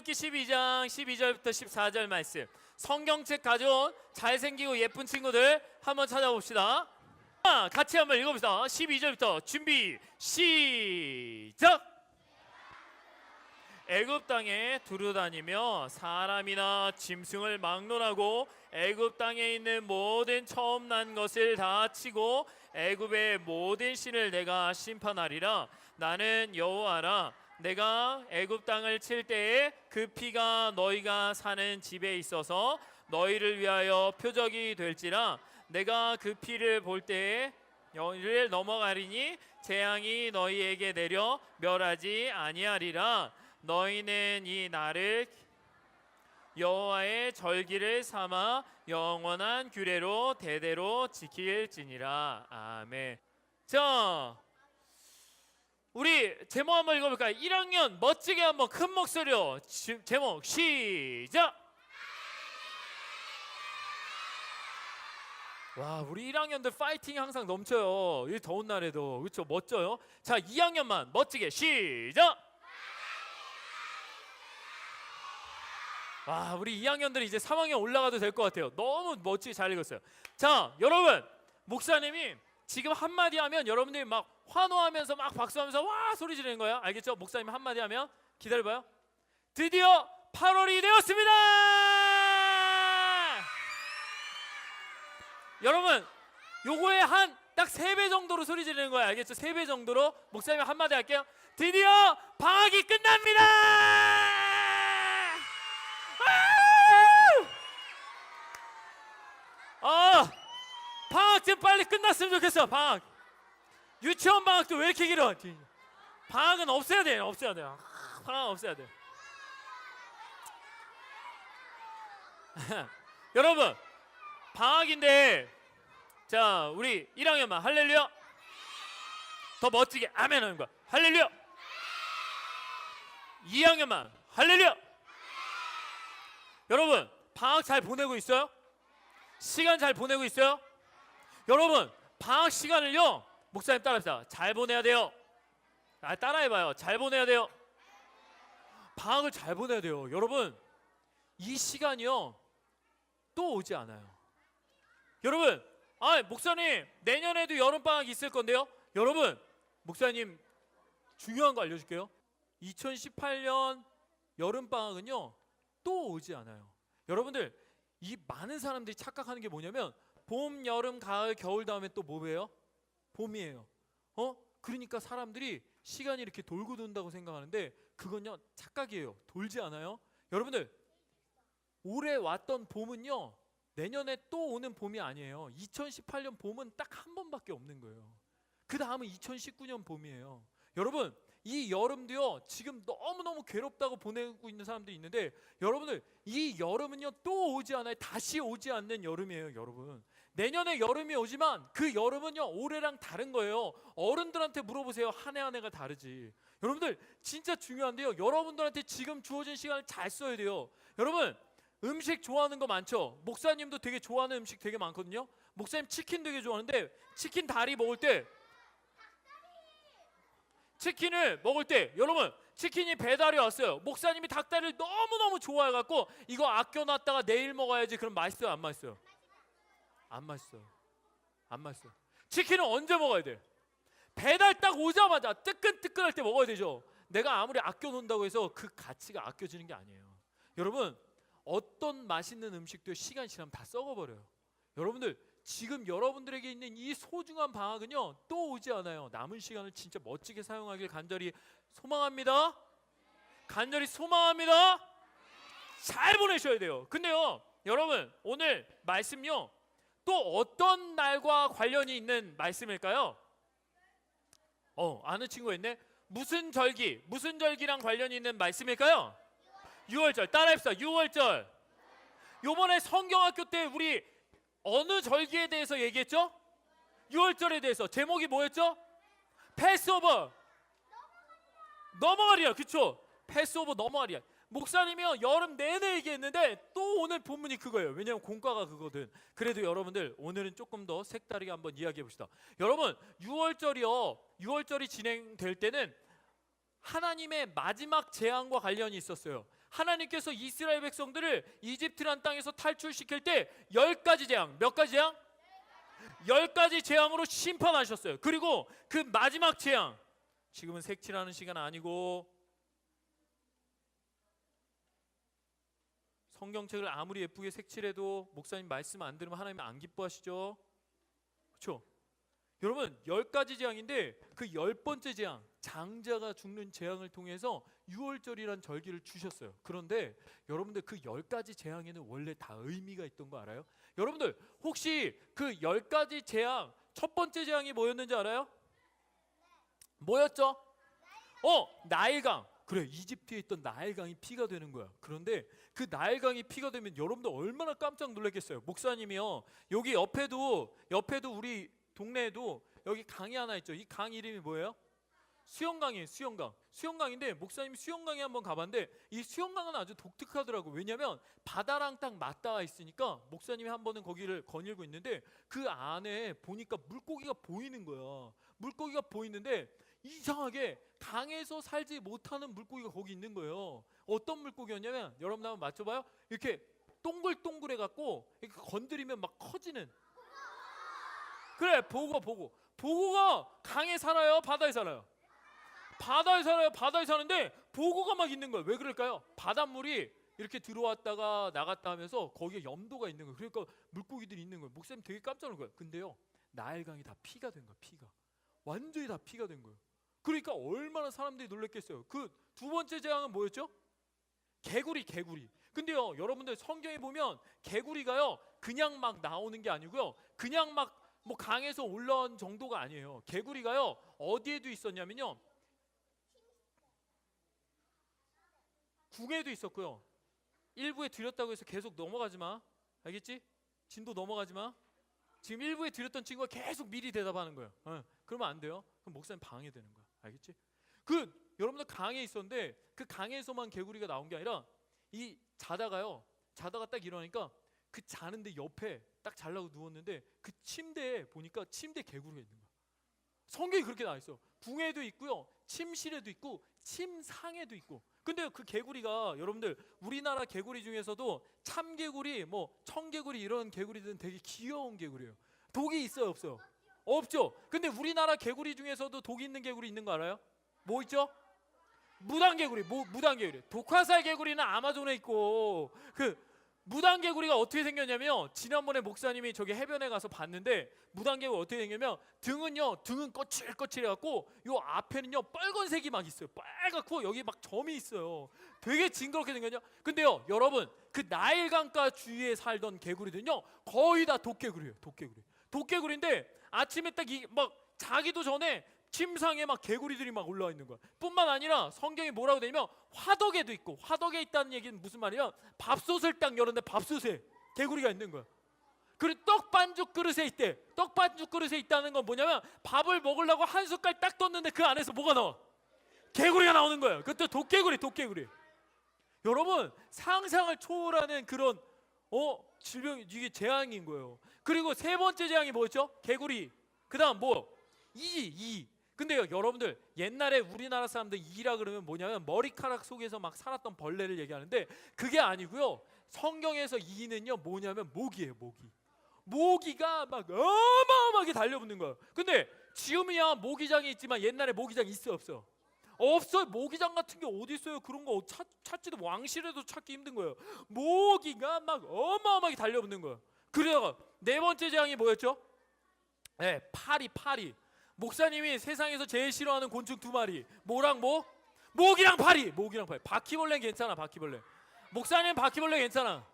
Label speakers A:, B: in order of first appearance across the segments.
A: 출애굽기 12장 12절부터 14절 말씀. 성경책 가져온 잘생기고 예쁜 친구들 한번 찾아봅시다. 자, 같이 한번 읽어봅시다. 12절부터 준비 시작. 애굽 땅에 두루 다니며 사람이나 짐승을 막론하고 애굽 땅에 있는 모든 처음 난 것을 다 치고 애굽의 모든 신을 내가 심판하리라 나는 여호와라 내가 애굽 땅을 칠 때에 그 피가 너희가 사는 집에 있어서 너희를 위하여 표적이 될지라. 내가 그 피를 볼 때에 너희를 넘어가리니 재앙이 너희에게 내려 멸하지 아니하리라. 너희는 이 날을 여호와의 절기를 삼아 영원한 규례로 대대로 지킬지니라. 아멘. 자, 우리 제목 한번 읽어볼까요? 1학년 멋지게 한번 큰 목소리로 지- 제목 시작. 와, 우리 1학년들 파이팅 항상 넘쳐요. 이 더운 날에도 그렇죠, 멋져요. 자, 2학년만 멋지게 시작. 와, 우리 2학년들이 이제 3학년 올라가도 될 것 같아요. 너무 멋지게 잘 읽었어요. 자, 여러분, 목사님이 지금 한마디 하면 여러분들이 막 환호하면서 막 박수하면서 와 소리 지르는 거예요. 알겠죠? 목사님 한마디 하면 기다려봐요. 드디어 8월이 되었습니다. 여러분, 요거에 한딱세배 정도로 소리 지르는 거예요. 알겠죠? 세배 정도로 목사님 한마디 할게요. 드디어 방학이 끝납니다. 방학 좀 빨리 끝났으면 좋겠어 방학. 유치원 방학도 왜 이렇게 길어? 방학은 없애야 돼 없애야 돼. 아, 방학 없애야 돼. 여러분 방학인데 자 우리 1학년만 할렐루야. 더 멋지게 아멘 하는 거야. 할렐루야. 2학년만. 할렐루야. 여러분 방학 잘 보내고 있어요? 시간 잘 보내고 있어요? 여러분 방학 시간을요 목사님 따라합시다. 잘 보내야 돼요. 아 따라해봐요. 잘 보내야 돼요. 방학을 잘 보내야 돼요. 여러분 이 시간이요 또 오지 않아요. 여러분 아 목사님 내년에도 여름 방학 있을 건데요. 여러분 목사님 중요한 거 알려줄게요. 2018년 여름 방학은요 또 오지 않아요. 여러분들 이 많은 사람들이 착각하는 게 뭐냐면 봄, 여름, 가을, 겨울 다음에 또 뭐예요? 봄이에요. 어? 그러니까 사람들이 시간이 이렇게 돌고 돈다고 생각하는데 그건요 착각이에요. 돌지 않아요. 여러분들 올해 왔던 봄은요 내년에 또 오는 봄이 아니에요. 2018년 봄은 딱 한 번밖에 없는 거예요. 그 다음은 2019년 봄이에요. 여러분 이 여름도요 지금 너무 너무 괴롭다고 보내고 있는 사람들이 있는데 여러분들 이 여름은요 또 오지 않아요 다시 오지 않는 여름이에요 여러분 내년에 여름이 오지만 그 여름은요 올해랑 다른 거예요. 어른들한테 물어보세요. 한 해 한 해가 다르지. 여러분들 진짜 중요한데요. 여러분들한테 지금 주어진 시간을 잘 써야 돼요. 여러분 음식 좋아하는 거 많죠? 목사님도 되게 좋아하는 음식 되게 많거든요. 목사님 치킨 되게 좋아하는데 치킨 다리 먹을 때 치킨을 먹을 때 여러분 치킨이 배달이 왔어요. 목사님이 닭다리를 너무너무 좋아해 갖고 이거 아껴 놨다가 내일 먹어야지. 그럼 맛있어요, 안 맛있어요? 안 맛있어요. 안 맛있어요. 치킨은 언제 먹어야 돼? 배달 딱 오자마자 뜨끈뜨끈할 때 먹어야 되죠. 내가 아무리 아껴 놓는다고 해서 그 가치가 아껴지는 게 아니에요. 여러분 어떤 맛있는 음식도 시간 지나면 다 썩어버려요. 여러분들 지금 여러분들에게 있는 이 소중한 방학은요 또 오지 않아요. 남은 시간을 진짜 멋지게 사용하길 간절히 소망합니다. 간절히 소망합니다. 잘 보내셔야 돼요. 근데요 여러분 오늘 말씀요 또 어떤 날과 관련이 있는 말씀일까요? 어 아는 친구 있네. 무슨 절기 무슨 절기랑 관련이 있는 말씀일까요? 6월절 따라합시다. 6월절. 요번에 성경학교 때 우리 어느 절기에 대해서 얘기했죠? 6월절에 대해서 제목이 뭐였죠? 패스오버 넘어가리라 그쵸? 패스오버 넘어가리라 목사님이요 여름 내내 얘기했는데 또 오늘 본문이 그거예요. 왜냐면 공과가 그거든. 그래도 여러분들 오늘은 조금 더 색다르게 한번 이야기해 봅시다. 여러분 6월절이요 6월절이 진행될 때는 하나님의 마지막 재앙과 관련이 있었어요. 하나님께서 이스라엘 백성들을 이집트란 땅에서 탈출시킬 때 열 가지 재앙, 몇 가지 재앙? 열 가지 재앙으로 심판하셨어요. 그리고 그 마지막 재앙, 지금은 색칠하는 시간 아니고 성경책을 아무리 예쁘게 색칠해도 목사님 말씀 안 들으면 하나님 안 기뻐하시죠? 그렇죠? 여러분 열 가지 재앙인데 그 열 번째 재앙 장자가 죽는 재앙을 통해서 유월절이란 절기를 주셨어요. 그런데 여러분들 그 열 가지 재앙에는 원래 다 의미가 있던 거 알아요? 여러분들 혹시 그 열 가지 재앙 첫 번째 재앙이 뭐였는지 알아요? 뭐였죠? 어 나일강 그래 이집트에 있던 나일강이 피가 되는 거야. 그런데 그 나일강이 피가 되면 여러분들 얼마나 깜짝 놀랐겠어요. 목사님이요 여기 옆에도 옆에도 우리 동네에도 여기 강이 하나 있죠. 이 강 이름이 뭐예요? 수영강이에요. 수영강. 수영강인데 목사님 수영강에 한번 가봤는데 이 수영강은 아주 독특하더라고. 왜냐면 바다랑 딱 맞닿아 있으니까 목사님이 한 번은 거기를 거닐고 있는데 그 안에 보니까 물고기가 보이는 거야. 물고기가 보이는데 이상하게 강에서 살지 못하는 물고기가 거기 있는 거예요. 어떤 물고기였냐면 여러분 한번 맞춰봐요. 이렇게 동글동글해 갖고 이렇게 건드리면 막 커지는. 그래 보고 보고 보고가 강에 살아요, 바다에 살아요. 바다에 살아요, 바다에 사는데 보고가 막 있는 거예요. 왜 그럴까요? 바닷물이 이렇게 들어왔다가 나갔다 하면서 거기에 염도가 있는 거예요. 그러니까 물고기들이 있는 거예요. 목사님 되게 깜짝 놀란 거예요. 근데요, 나일강이 다 피가 된 거예요. 피가 완전히 다 피가 된 거예요. 그러니까 얼마나 사람들이 놀랬겠어요. 그 두 번째 재앙은 뭐였죠? 개구리, 개구리. 근데요, 여러분들 성경에 보면 개구리가요, 그냥 막 나오는 게 아니고요, 그냥 막 뭐 강에서 올라온 정도가 아니에요. 개구리가요, 어디에도 있었냐면요, 궁에도 있었고요. 일부에 드렸다고 해서 계속 넘어가지 마. 알겠지? 진도 넘어가지 마. 지금 일부에 드렸던 친구가 계속 미리 대답하는 거예요. 어, 그러면 안 돼요. 그럼 목사님 방해되는 거야. 알겠지? 그 여러분들 강에 있었는데 그 강에서만 개구리가 나온 게 아니라 이 자다가요. 자다가 딱 일어나니까 그 자는데 옆에 딱 잘라고 누웠는데 그 침대에 보니까 침대 개구리가 있는 거야. 성경이 그렇게 나와 있어. 궁에도 있고요. 침실에도 있고 침상에도 있고. 근데 그 개구리가 여러분들 우리나라 개구리 중에서도 참개구리, 뭐 청개구리 이런 개구리들은 되게 귀여운 개구리예요. 독이 있어요, 없어요? 없죠. 근데 우리나라 개구리 중에서도 독이 있는 개구리 있는 거 알아요? 뭐 있죠? 무당개구리, 뭐 무당개구리. 독화살 개구리는 아마존에 있고 그 무당개구리가 어떻게 생겼냐면 지난번에 목사님이 저기 해변에 가서 봤는데 무당개구리 어떻게 생겼냐면 등은요 등은 거칠거칠해 갖고 요 앞에는요 빨간색이 막 있어요. 빨갛고 여기 막 점이 있어요. 되게 징그럽게 생겼냐? 근데요 여러분 그 나일강가 주위에 살던 개구리들은요 거의 다 독개구리예요 독개구리. 독개구리인데 아침에 딱이막 자기도 전에 침상에 막 개구리들이 막 올라와 있는 거야. 뿐만 아니라 성경에 뭐라고 되냐면 화덕에도 있고 화덕에 있다는 얘기는 무슨 말이야? 밥솥을 딱 열었는데 밥솥에 개구리가 있는 거야. 그리고 떡 반죽 그릇에 있대. 떡 반죽 그릇에 있다는 건 뭐냐면 밥을 먹으려고 한 숟갈 딱 떴는데 그 안에서 뭐가 나와? 개구리가 나오는 거예요. 그것도 독개구리, 독개구리. 여러분 상상을 초월하는 그런 어 질병 이게 재앙인 거예요. 그리고 세 번째 재앙이 뭐였죠? 개구리. 그다음 뭐 이, 이. 근데요, 여러분들 옛날에 우리나라 사람들 이라 그러면 뭐냐면 머리카락 속에서 막 살았던 벌레를 얘기하는데 그게 아니고요. 성경에서 이는요 뭐냐면 모기예요, 모기. 모기가 막 어마어마하게 달려붙는 거예요. 근데 지금이야 모기장이 있지만 옛날에 모기장 있어 없어? 없어요. 모기장 같은 게 어디 있어요? 그런 거 찾, 찾지도 왕실에도 찾기 힘든 거예요. 모기가 막 어마어마하게 달려붙는 거예요. 그래요. 네 번째 재앙이 뭐였죠? 네, 파리, 파리. 목사님이 세상에서 제일 싫어하는 곤충 두 마리. 뭐랑 뭐? 모기랑 파리. 모기랑 파리. 바퀴벌레는 괜찮아. 바퀴벌레. 목사님 바퀴벌레 괜찮아.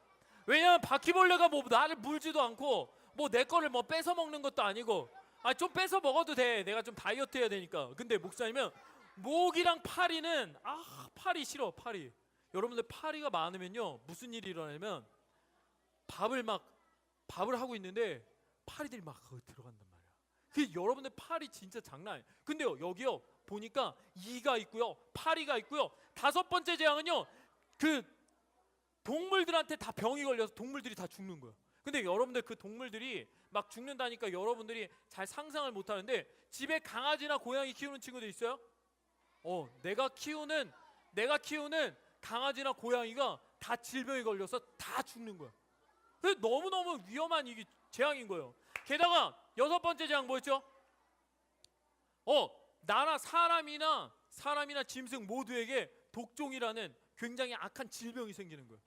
A: 왜냐면 바퀴벌레가 뭐 나를 물지도 않고 뭐 내 거를 뭐 뺏어 먹는 것도 아니고 아 좀 뺏어 먹어도 돼. 내가 좀 다이어트 해야 되니까. 근데 목사님은 모기랑 파리는 아 파리 싫어 파리. 여러분들 파리가 많으면요 무슨 일이 일어나냐면 밥을 막 밥을 하고 있는데 파리들이 막 거기 말이야. 그 여러분들 팔이 진짜 장난 아니에요. 근데요 여기요 보니까 이가 있고요, 파리가 있고요. 다섯 번째 재앙은요 그 동물들한테 다 병이 걸려서 동물들이 다 죽는 거예요. 근데 여러분들 그 동물들이 막 죽는다니까 여러분들이 잘 상상을 못 하는데 집에 강아지나 고양이 키우는 친구들 있어요? 어, 내가 키우는 내가 키우는 강아지나 고양이가 다 질병에 걸려서 다 죽는 거야. 너무너무 위험한 이게 재앙인 거예요. 게다가 여섯 번째 재앙 뭐였죠? 어, 나나 사람이나 사람이나 짐승 모두에게 독종이라는 굉장히 악한 질병이 생기는 거예요.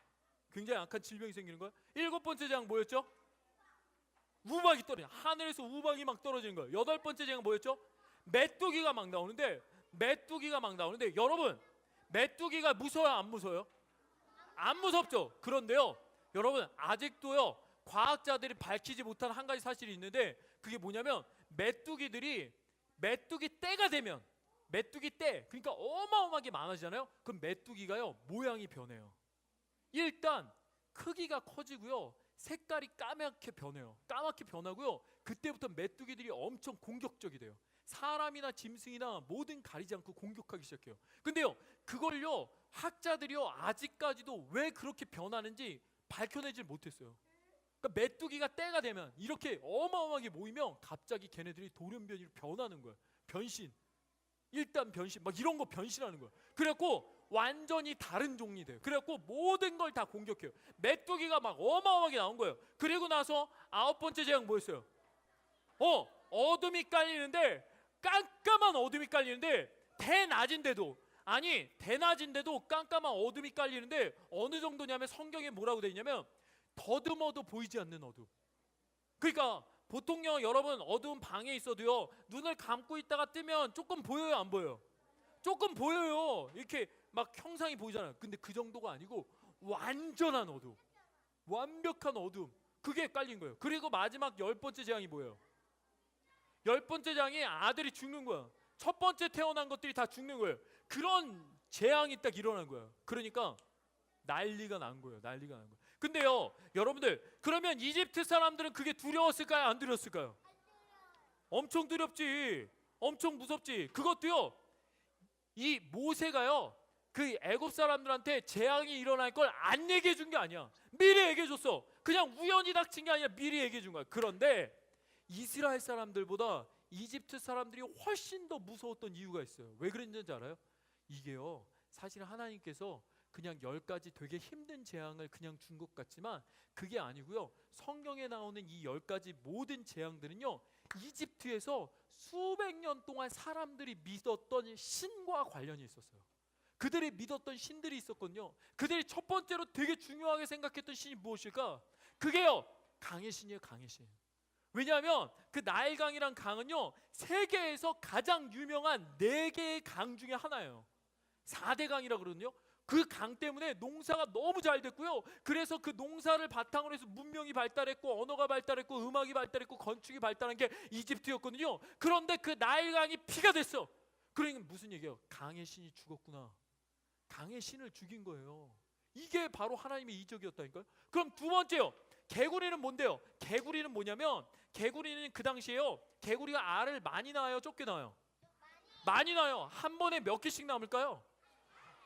A: 굉장히 악한 질병이 생기는 거예요. 일곱 번째 재앙 뭐였죠? 우박이 떨어져. 하늘에서 우박이 막 떨어지는 거예요. 여덟 번째 재앙 뭐였죠? 메뚜기가 막 나오는데 메뚜기가 막 나오는데 여러분 메뚜기가 무서워요 안 무서워요? 안 무섭죠. 그런데요, 여러분 아직도요 과학자들이 밝히지 못한 한 가지 사실이 있는데 그게 뭐냐면 메뚜기들이 메뚜기 때가 되면 메뚜기 때 그러니까 어마어마하게 많아지잖아요. 그럼 메뚜기가요 모양이 변해요. 일단 크기가 커지고요. 색깔이 까맣게 변해요. 까맣게 변하고요. 그때부터 메뚜기들이 엄청 공격적이 돼요. 사람이나 짐승이나 뭐든 가리지 않고 공격하기 시작해요. 근데요, 그걸요 학자들이요 아직까지도 왜 그렇게 변하는지 밝혀내질 못했어요. 그러니까 메뚜기가 때가 되면 이렇게 어마어마하게 모이면 갑자기 걔네들이 돌연변이로 변하는 거예요. 변신. 일단 변신 막 이런 거 변신하는 거예요. 그래갖고 완전히 다른 종이 돼요. 그래갖고 모든 걸 다 공격해요. 메뚜기가 막 어마어마하게 나온 거예요. 그리고 나서 아홉 번째 재앙 뭐였어요? 어 어둠이 깔리는데 깜깜한 어둠이 깔리는데 대낮인데도 아니 대낮인데도 깜깜한 어둠이 깔리는데 어느 정도냐면 성경에 뭐라고 돼 있냐면 더듬어도 보이지 않는 어둠. 그러니까 보통요 여러분 어두운 방에 있어도요 눈을 감고 있다가 뜨면 조금 보여요 안 보여요? 조금 보여요 이렇게 막 형상이 보이잖아요. 근데 그 정도가 아니고 완전한 어둠, 완벽한 어둠 그게 깔린 거예요. 그리고 마지막 열 번째 재앙이 뭐예요? 열 번째 재앙이 아들이 죽는 거야. 첫 번째 태어난 것들이 다 죽는 거예요. 그런 재앙이 딱 일어난 거예요. 그러니까 난리가 난 거예요. 난리가 난 거예요. 근데요, 여러분들 그러면 이집트 사람들은 그게 두려웠을까요? 안 두려웠을까요? 엄청 두렵지. 엄청 무섭지. 그것도요. 이 모세가요. 그 애굽 사람들한테 재앙이 일어날 걸 안 얘기해 준 게 아니야. 미리 얘기해 줬어. 그냥 우연히 닥친 게 아니라 미리 얘기해 준 거야. 그런데 이스라엘 사람들보다 이집트 사람들이 훨씬 더 무서웠던 이유가 있어요. 왜 그랬는지 알아요? 이게요. 사실 하나님께서 그냥 열 가지 되게 힘든 재앙을 그냥 준 것 같지만 그게 아니고요. 성경에 나오는 이 열 가지 모든 재앙들은요. 이집트에서 수백 년 동안 사람들이 믿었던 신과 관련이 있었어요. 그들이 믿었던 신들이 있었거든요. 그들이 첫 번째로 되게 중요하게 생각했던 신이 무엇일까? 그게요. 강의 신이에요, 강의 신. 왜냐하면 그 나일강이란 강은요. 세계에서 가장 유명한 네 개의 강 중에 하나예요. 4대 강이라 그러거든요. 그 강 때문에 농사가 너무 잘 됐고요. 그래서 그 농사를 바탕으로 해서 문명이 발달했고 언어가 발달했고 음악이 발달했고 건축이 발달한 게 이집트였거든요. 그런데 그 나일강이 피가 됐어. 그러니까 무슨 얘기예요? 강의 신이 죽었구나. 강의 신을 죽인 거예요. 이게 바로 하나님의 이적이었다니까요. 그럼 두 번째요. 개구리는 뭔데요? 개구리는 뭐냐면 개구리는 그 당시에요. 개구리가 알을 많이 낳아요, 낳아요? 많이 낳아요. 한 번에 몇 개씩 남을까요?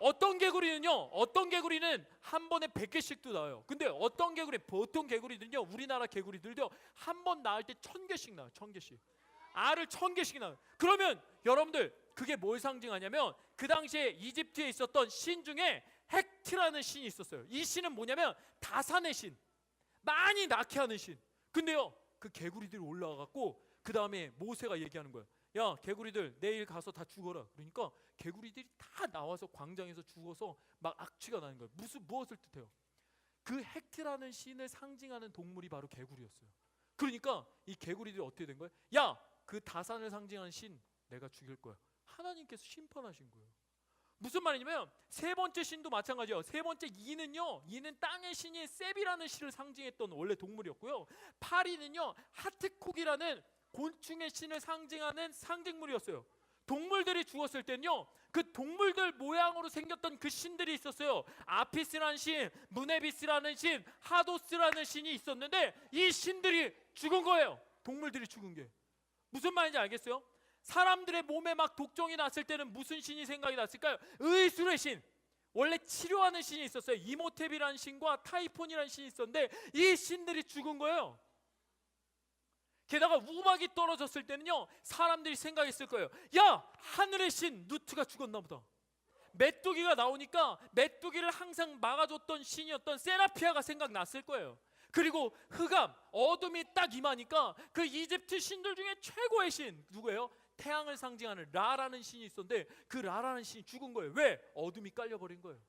A: 어떤 개구리는요. 어떤 개구리는 한 번에 100개씩도 낳아요. 근데 어떤 개구리 보통 개구리들은요. 우리나라 개구리들도 한 번 낳을 때 1000개씩 낳아요. 1000개씩. 알을 1000개씩 낳아요. 그러면 여러분들 그게 뭘 상징하냐면 그 당시에 이집트에 있었던 신 중에 헥트라는 신이 있었어요. 이 신은 뭐냐면 다산의 신. 많이 낳게 하는 신. 근데요. 그 개구리들이 올라와 갖고 그 다음에 모세가 얘기하는 거예요. 야 개구리들 내일 가서 다 죽어라. 그러니까 개구리들이 다 나와서 광장에서 죽어서 막 악취가 나는 거예요. 무슨 무엇을 뜻해요? 그 헥트라는 신을 상징하는 동물이 바로 개구리였어요. 그러니까 이 개구리들이 어떻게 된 거예요? 야 그 다산을 상징하는 신 내가 죽일 거야. 하나님께서 심판하신 거예요. 무슨 말이냐면 세 번째 신도 마찬가지예요. 세 번째 이는요. 이는 땅의 신인 세비라는 신을 상징했던 원래 동물이었고요. 파리는요. 하트콕이라는 곤충의 신을 상징하는 상징물이었어요. 동물들이 죽었을 때는요. 그 동물들 모양으로 생겼던 그 신들이 있었어요. 아피스라는 신, 무네비스라는 신, 하도스라는 신이 있었는데 이 신들이 죽은 거예요. 동물들이 죽은 게. 무슨 말인지 알겠어요? 사람들의 몸에 막 독종이 났을 때는 무슨 신이 생각이 났을까요? 의술의 신. 원래 치료하는 신이 있었어요. 이모텝이라는 신과 타이폰이라는 신이 있었는데 이 신들이 죽은 거예요. 게다가 우박이 떨어졌을 때는요 사람들이 생각했을 거예요 야 하늘의 신 누트가 죽었나 보다 메뚜기가 나오니까 메뚜기를 항상 막아줬던 신이었던 세라피아가 생각났을 거예요. 그리고 흑암, 어둠이 딱 임하니까 그 이집트 신들 중에 최고의 신 누구예요? 태양을 상징하는 라라는 신이 있었는데 그 라라는 신이 죽은 거예요. 왜? 어둠이 깔려버린 거예요.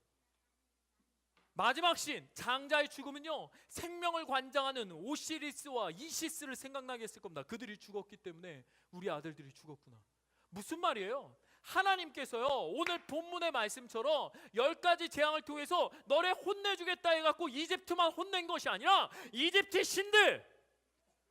A: 마지막 신 장자의 죽음은요 생명을 관장하는 오시리스와 이시스를 생각나게 했을 겁니다. 그들이 죽었기 때문에 우리 아들들이 죽었구나. 무슨 말이에요? 하나님께서요 오늘 본문의 말씀처럼 열 가지 재앙을 통해서 너네 혼내주겠다 해갖고 이집트만 혼낸 것이 아니라 이집트 신들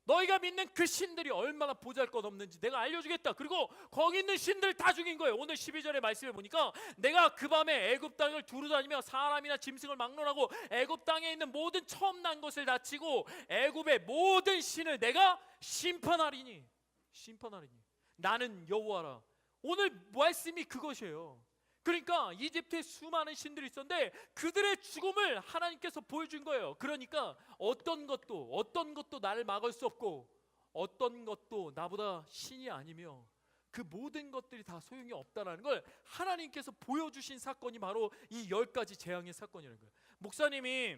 A: 너희가 믿는 그 신들이 얼마나 보잘것없는지 내가 알려주겠다. 그리고 거기 있는 신들 다 죽인 거예요. 오늘 12절의 말씀에 보니까 내가 그 밤에 애굽 땅을 두루 다니며 사람이나 짐승을 막론하고 애굽 땅에 있는 모든 처음 난 것을 다치고 애굽의 모든 신을 내가 심판하리니 심판하리니 나는 여호와라. 오늘 말씀이 그것이에요. 그러니까 이집트에 수많은 신들이 있었는데 그들의 죽음을 하나님께서 보여준 거예요. 그러니까 어떤 것도 어떤 것도 나를 막을 수 없고 어떤 것도 나보다 신이 아니며 그 모든 것들이 다 소용이 없다라는 걸 하나님께서 보여주신 사건이 바로 이 열 가지 재앙의 사건이라는 거예요. 목사님이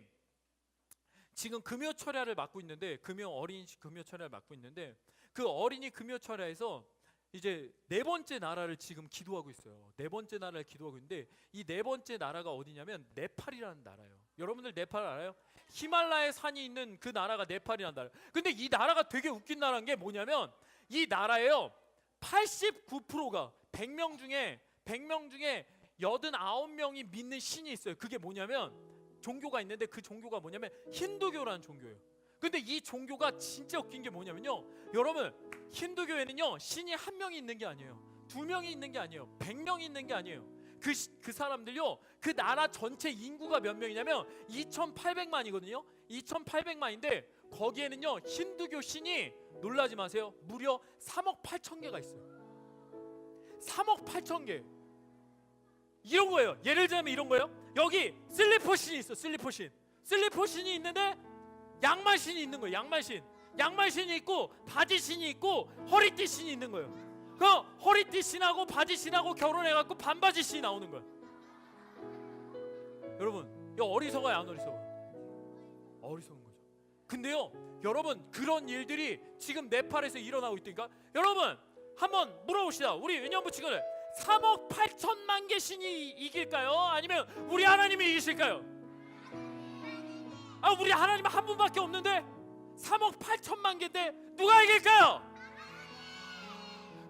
A: 지금 금요 철야를 맡고 있는데 금요 어린 금요 철야를 맡고 있는데 그 어린이 금요 철야에서 이제 네 번째 나라를 지금 기도하고 있어요. 네 번째 나라를 기도하고 있는데 이 네 번째 나라가 어디냐면 네팔이라는 나라예요. 여러분들 네팔 알아요? 히말라야 산이 있는 그 나라가 네팔이라는 나라. 근데 이 나라가 되게 웃긴 나라인 게 뭐냐면 이 나라에요. 89%가 100명 중에 100명 중에 89명이 믿는 신이 있어요. 그게 뭐냐면 종교가 있는데 그 종교가 뭐냐면 힌두교라는 종교예요. 근데 이 종교가 진짜 웃긴 게 뭐냐면요. 여러분 힌두교에는요 신이 한 명이 있는 게 아니에요. 두 명이 있는 게 아니에요. 백 명이 있는 게 아니에요. 그, 시- 그 사람들요 그 나라 전체 인구가 몇 명이냐면 2,800만이거든요. 2,800만인데 거기에는요 힌두교 신이 놀라지 마세요. 무려 3억 8천 개가 있어요. 3억 8천 개. 이런 거예요. 예를 들면 이런 거예요. 여기 슬리퍼 신이 있어. 슬리퍼 신. 슬리퍼 신이 있는데 양말 신이 있는 거예요. 양말 신. 양말 신이 있고 바지 신이 있고 허리띠 신이 있는 거예요. 그 허리띠 신하고 바지 신하고 결혼해 갖고 반바지 신이 나오는 거예요. 여러분, 이거 어리석어요, 안 어리석어? 어리석은 거죠. 근데요, 여러분 그런 일들이 지금 네팔에서 일어나고 있다니까. 여러분 한번 물어봅시다. 우리 은연부 친구들 3억 8천만 개 신이 이길까요? 아니면 우리 하나님이 이기실까요? 아 우리 하나님 한 분밖에 없는데 3억 8천만 개인데 누가 이길까요?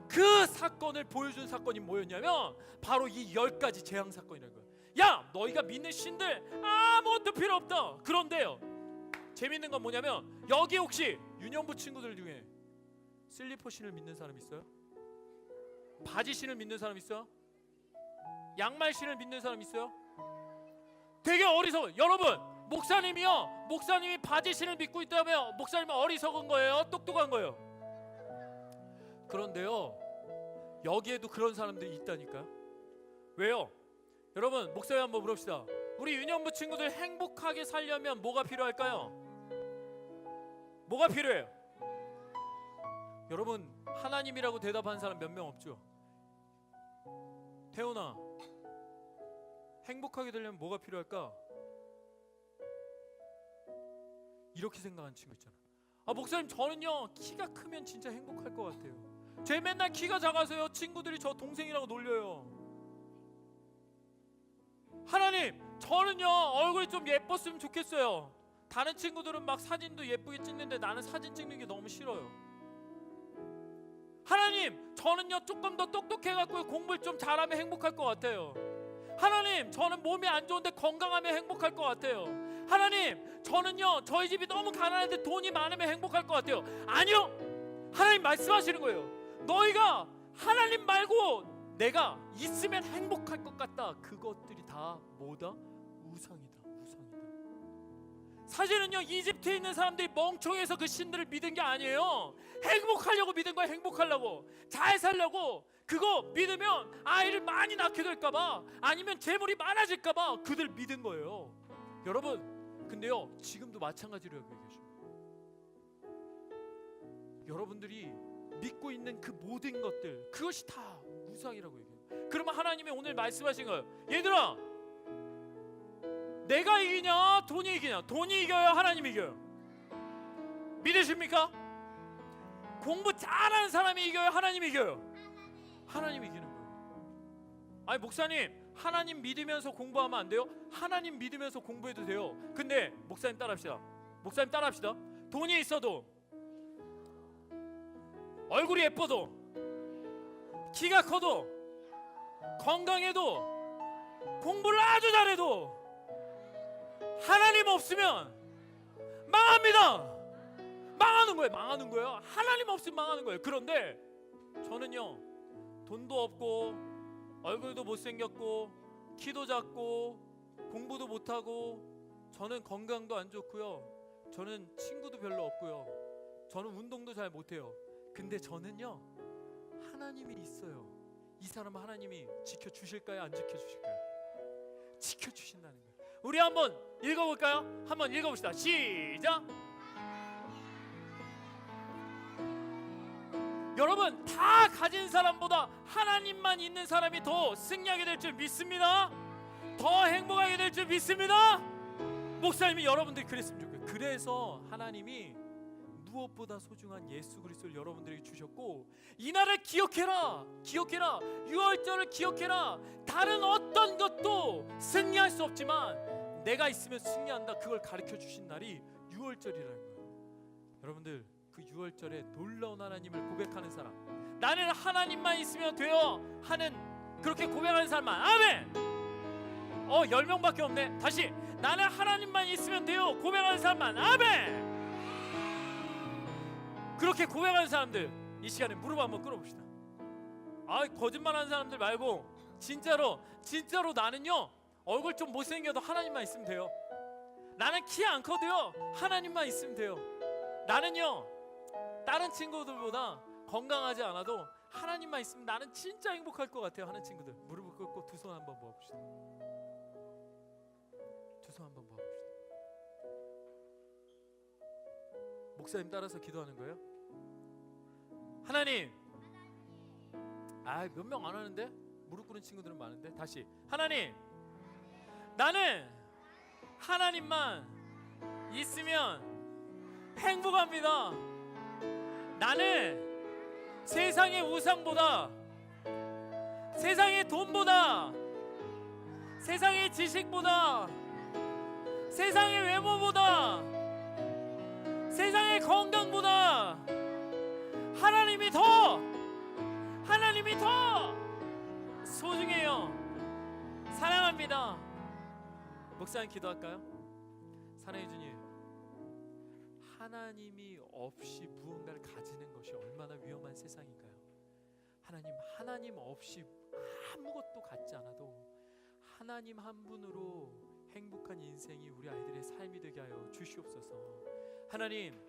A: 그 사건을 보여준 사건이 뭐였냐면 바로 이 열 가지 재앙 사건이라는 거예요. 야 너희가 믿는 신들 아무것도 필요 없다. 그런데요 재밌는 건 뭐냐면 여기 혹시 유년부 친구들 중에 슬리퍼 신을 믿는 사람 있어요? 바지 신을 믿는 사람 있어요? 양말 신을 믿는 사람 있어요? 되게 어리석어. 여러분, 목사님이요. 목사님이 바지 신을 믿고 있다면 목사님은 어리석은 거예요? 똑똑한 거예요? 그런데요. 여기에도 그런 사람들이 있다니까요. 왜요? 여러분, 목사님 한번 물읍시다. 우리 유년부 친구들 행복하게 살려면 뭐가 필요할까요? 뭐가 필요해요? 여러분 하나님이라고 대답한 사람 몇 명 없죠? 태훈아 행복하게 되려면 뭐가 필요할까? 이렇게 생각하는 친구 있잖아. 아 목사님 저는요 키가 크면 진짜 행복할 것 같아요. 제 맨날 키가 작아서요 친구들이 저 동생이라고 놀려요. 하나님 저는요 얼굴이 좀 예뻤으면 좋겠어요. 다른 친구들은 막 사진도 예쁘게 찍는데 나는 사진 찍는 게 너무 싫어요. 하나님, 저는요 조금 더 똑똑해갖고 공부를 좀 잘하면 행복할 것 같아요. 하나님, 저는 몸이 안 좋은데 건강하면 행복할 것 같아요. 하나님, 저는요 저희 집이 너무 가난한데 돈이 많으면 행복할 것 같아요. 아니요, 하나님 말씀하시는 거예요. 너희가 하나님 말고 내가 있으면 행복할 것 같다. 그것들이 다 뭐다? 우상이다. 우상이다. 사실은요 이집트에 있는 사람들이 멍청해서 그 신들을 믿은 게 아니에요. 행복하려고 믿은 거야 행복하려고 잘 살려고 그거 믿으면 아이를 많이 낳게 될까봐 아니면 재물이 많아질까봐 그들 믿은 거예요. 여러분 근데요 지금도 마찬가지로 여기 계셔. 여러분들이 믿고 있는 그 모든 것들 그것이 다 우상이라고 얘기해요. 그러면 하나님이 오늘 말씀하신 거예요. 얘들아, 내가 이기냐, 돈이 이기냐? 돈이 이겨요, 하나님이 이겨요. 믿으십니까? 공부 잘하는 사람이 이겨요, 하나님이 이겨요. 하나님이 이기는 거예요. 아니 목사님, 하나님 믿으면서 공부하면 안 돼요? 하나님 믿으면서 공부해도 돼요. 근데 목사님 따라합시다. 목사님 따라합시다. 돈이 있어도 얼굴이 예뻐도 키가 커도 건강해도 공부를 아주 잘해도 하나님 없으면 망합니다. 망하는 거예요. 망하는 거예요. 하나님 없으면 망하는 거예요. 그런데 저는요 돈도 없고 얼굴도 못생겼고 키도 작고 공부도 못하고 저는 건강도 안 좋고요. 저는 친구도 별로 없고요. 저는 운동도 잘 못해요. 근데 저는요 하나님이 있어요. 이 사람 하나님이 지켜 주실까요? 안 지켜 주실까요? 지켜 주신다는 거예요. 우리 한번 읽어 볼까요? 한번 읽어 봅시다. 시작. 여러분 다 가진 사람보다 하나님만 있는 사람이 더 승리하게 될 줄 믿습니다. 더 행복하게 될 줄 믿습니다. 목사님이 여러분들이 그랬으면 좋겠어요. 그래서 하나님이 무엇보다 소중한 예수 그리스도를 여러분들에게 주셨고 이날을 기억해라. 기억해라. 유월절을 기억해라. 다른 어떤 것도 승리할 수 없지만 내가 있으면 승리한다. 그걸 가르쳐 주신 날이 유월절이라는 거예요. 여러분들 그 유월절에 놀라운 하나님을 고백하는 사람. 나는 하나님만 있으면 돼요. 하는 그렇게 고백하는 사람만. 아멘. 어 10명밖에 없네. 다시. 나는 하나님만 있으면 돼요. 고백하는 사람만. 아멘. 그렇게 고백하는 사람들 이 시간에 무릎 한번 꿇어봅시다. 아 거짓말하는 사람들 말고 진짜로 진짜로 나는요 얼굴 좀 못생겨도 하나님만 있으면 돼요. 나는 키 안 커도요 하나님만 있으면 돼요. 나는요 다른 친구들보다 건강하지 않아도 하나님만 있으면 나는 진짜 행복할 것 같아요 하는 친구들. 무릎을 꿇고 두 손 한번 모아봅시다. 두 손 한번 모아봅시다. 목사님 따라서 기도하는 거예요? 하나님! 아 몇 명 안 하는데? 무릎 꿇은 친구들은 많은데? 다시. 하나님! 나는 하나님만 있으면 행복합니다. 나는 세상의 우상보다 세상의 돈보다 세상의 지식보다 세상의 외모보다 세상의 건강보다 하나님이 더 하나님이 더 소중해요. 사랑합니다. 목사님 기도할까요? 사랑해 주님. 하나님이 없이 무언가를 가지는 것이 얼마나 위험한 세상인가요? 하나님, 하나님 없이 아무것도 갖지 않아도 하나님 한 분으로 행복한 인생이 우리 아이들의 삶이 되게 하여 주시옵소서. 하나님,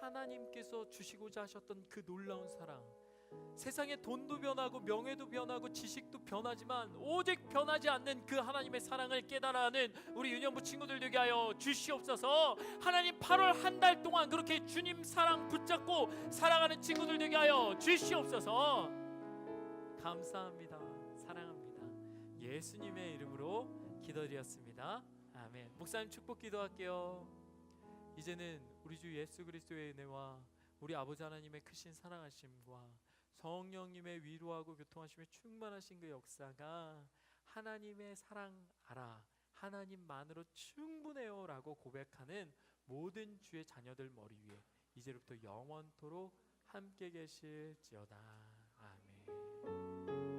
A: 하나님께서 주시고자 하셨던 그 놀라운 사랑, 세상의 돈도 변하고 명예도 변하고 지식도 변하지만 오직 변하지 않는 그 하나님의 사랑을 깨달아하는 우리 유년부 친구들 되게 하여 주시옵소서. 하나님 8월 한 달 동안 그렇게 주님 사랑 붙잡고 사랑하는 친구들 되게 하여 주시옵소서. 감사합니다. 사랑합니다. 예수님의 이름으로 기도드렸습니다. 아멘. 목사님 축복 기도할게요. 이제는 우리 주 예수 그리스도의 은혜와 우리 아버지 하나님의 크신 사랑하심과 성령님의 위로하고 교통하심에 충만하신 그 역사가 하나님의 사랑 알아 하나님만으로 충분해요라고 고백하는 모든 주의 자녀들 머리 위에 이제부터 영원토록 함께 계실지어다 아멘.